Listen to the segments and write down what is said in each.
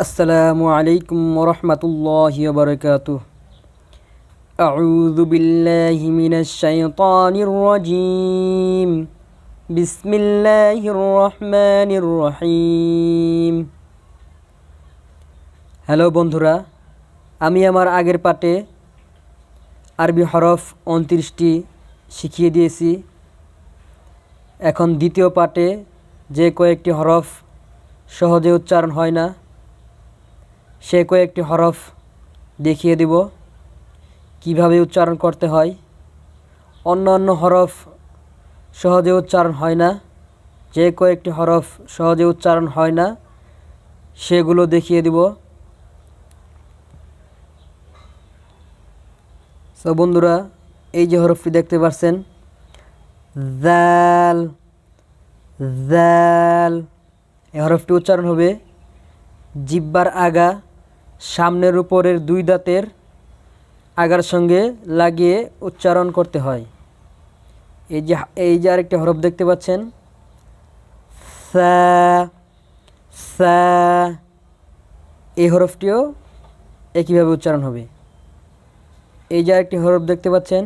আসসালামু আলাইকুম ওরহমতুল্লাহি বারকাতুহ أعوذ بالله من الشيطان الرجيم بسم الله الرحمن الرحيم হ্যালো বন্ধুরা আমি আমার আগের পাটে আরবি হরফ উনত্রিশটি শিখিয়ে দিয়েছি এখন দ্বিতীয় পাটে যে কয়েকটি হরফ সহজে উচ্চারণ হয় না সে কয়েকটি হরফ দেখিয়ে দিব। কীভাবে উচ্চারণ করতে হয়? অন্য অন্য হরফ সহজে উচ্চারণ হয় না। যে কয়েকটি হরফ সহজে উচ্চারণ হয় না, সেগুলো দেখিয়ে দিব। তো বন্ধুরা, এই যে হরফটি দেখতে পাচ্ছেন, জাল জাল, এই হরফটি উচ্চারণ হবে জিব্বার আগা, সামনের উপরের দুই দাঁতের আগার সঙ্গে লাগিয়ে উচ্চারণ করতে হয়। এই যে এই যে আরেকটি হরফ দেখতে পাচ্ছেন। এই হরফটিও একইভাবে উচ্চারণ হবে। এই যে আরেকটি হরফ দেখতে পাচ্ছেন।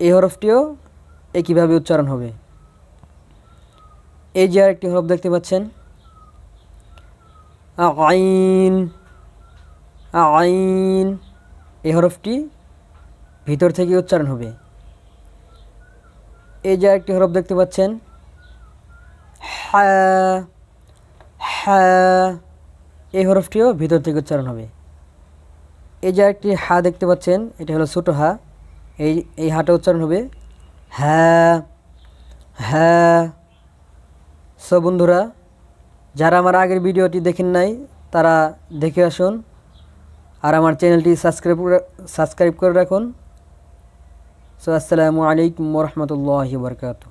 এই হরফটিও একইভাবে উচ্চারণ হবে। এই যে আর একটি হরফ দেখতে পাচ্ছেন। আইন আইন, এই হরফটি ভিতর থেকে উচ্চারণ হবে। এই যে আরেকটি হরফ দেখতে পাচ্ছেন। হ্যাঁ হ্যাঁ এই হরফটিও ভিতর থেকে উচ্চারণ হবে। এই যে একটি হা দেখতে পাচ্ছেন, এটা হলো ছোটো হা। এই এই হাটা উচ্চারণ হবে। হ্যাঁ হ্যাঁ সো বন্ধুরা, যারা আমার আগের ভিডিওটি দেখেন নাই, তারা দেখে আসুন আর আমার চ্যানেলটি সাবস্ক্রাইব সাবস্ক্রাইব করে রাখুন। সো আসসালামু আলাইকুম রহমতুল্লাহ বরকাতু